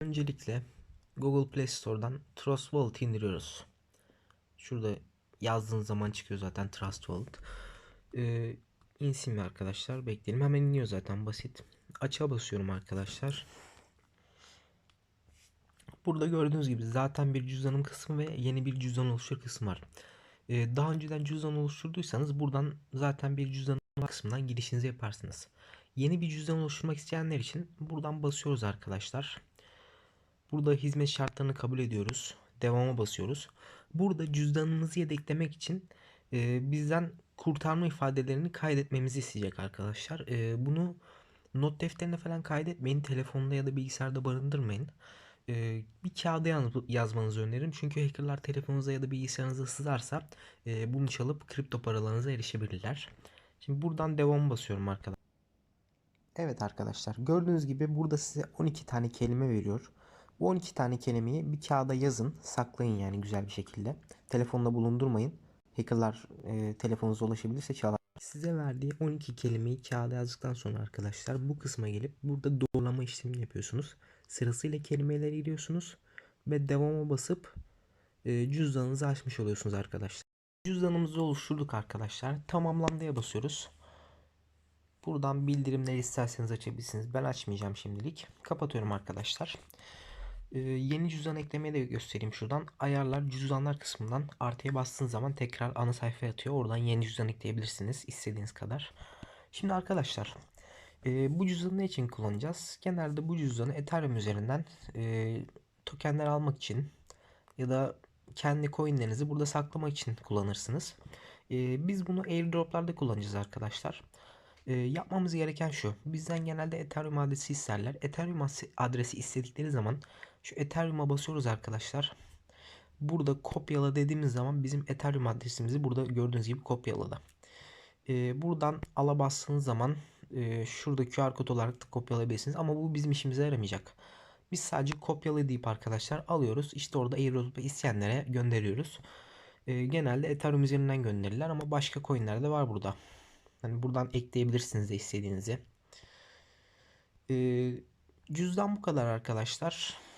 Öncelikle Google Play Store'dan Trust Wallet indiriyoruz. Şurada yazdığınız zaman çıkıyor zaten Trust Wallet. Ee, insin mi arkadaşlar? Bekleyelim. Hemen iniyor zaten basit. Açığa basıyorum arkadaşlar. Burada gördüğünüz gibi zaten bir cüzdanım kısmı ve yeni bir cüzdan oluştur kısmı var. Ee, daha önceden cüzdan oluşturduysanız buradan zaten bir cüzdan kısmından girişinizi yaparsınız. Yeni bir cüzdan oluşturmak isteyenler için buradan basıyoruz arkadaşlar. Burada hizmet şartlarını kabul ediyoruz. Devama basıyoruz. Burada cüzdanınızı yedeklemek için e, bizden kurtarma ifadelerini kaydetmemizi isteyecek arkadaşlar. E, bunu not defterine falan kaydetmeyin. Telefonda ya da bilgisayarda barındırmayın. E, bir kağıda yaz, yazmanızı öneririm. Çünkü hackerlar telefonunuza ya da bilgisayarınıza sızarsa e, bunu çalıp kripto paralarınıza erişebilirler. Şimdi buradan devam basıyorum arkadaşlar. Evet arkadaşlar gördüğünüz gibi burada size 12 tane kelime veriyor. Bu 12 tane kelimeyi bir kağıda yazın, saklayın yani güzel bir şekilde. Telefonda bulundurmayın. Hackerlar e, telefonunuza ulaşabilirse çalar. Size verdiği 12 kelimeyi kağıda yazdıktan sonra arkadaşlar bu kısma gelip burada doğrulama işlemini yapıyorsunuz. Sırasıyla kelimeleri giriyorsunuz ve devama basıp e, cüzdanınızı açmış oluyorsunuz arkadaşlar. Cüzdanımızı oluşturduk arkadaşlar. Tamamlandıya basıyoruz. Buradan bildirimleri isterseniz açabilirsiniz. Ben açmayacağım şimdilik. Kapatıyorum arkadaşlar. Ee, yeni cüzdan eklemeyi de göstereyim şuradan. Ayarlar cüzdanlar kısmından artıya bastığınız zaman tekrar ana sayfaya atıyor. Oradan yeni cüzdan ekleyebilirsiniz istediğiniz kadar. Şimdi arkadaşlar e, bu cüzdanı ne için kullanacağız? Genelde bu cüzdanı Ethereum üzerinden e, tokenler almak için ya da kendi coinlerinizi burada saklamak için kullanırsınız. E, biz bunu airdroplarda kullanacağız arkadaşlar. E, yapmamız gereken şu. Bizden genelde Ethereum adresi isterler. Ethereum adresi istedikleri zaman şu Ethereum'a basıyoruz arkadaşlar. Burada kopyala dediğimiz zaman bizim Ethereum adresimizi burada gördüğünüz gibi kopyaladı. E, buradan ala bastığınız zaman e, şurada QR kod olarak da kopyalayabilirsiniz. Ama bu bizim işimize yaramayacak. Biz sadece kopyala deyip arkadaşlar alıyoruz. İşte orada airdrop'u isteyenlere gönderiyoruz. E, genelde Ethereum üzerinden gönderirler ama başka coinler de var burada. Hani buradan ekleyebilirsiniz de istediğinizi. Ee, cüzdan bu kadar arkadaşlar.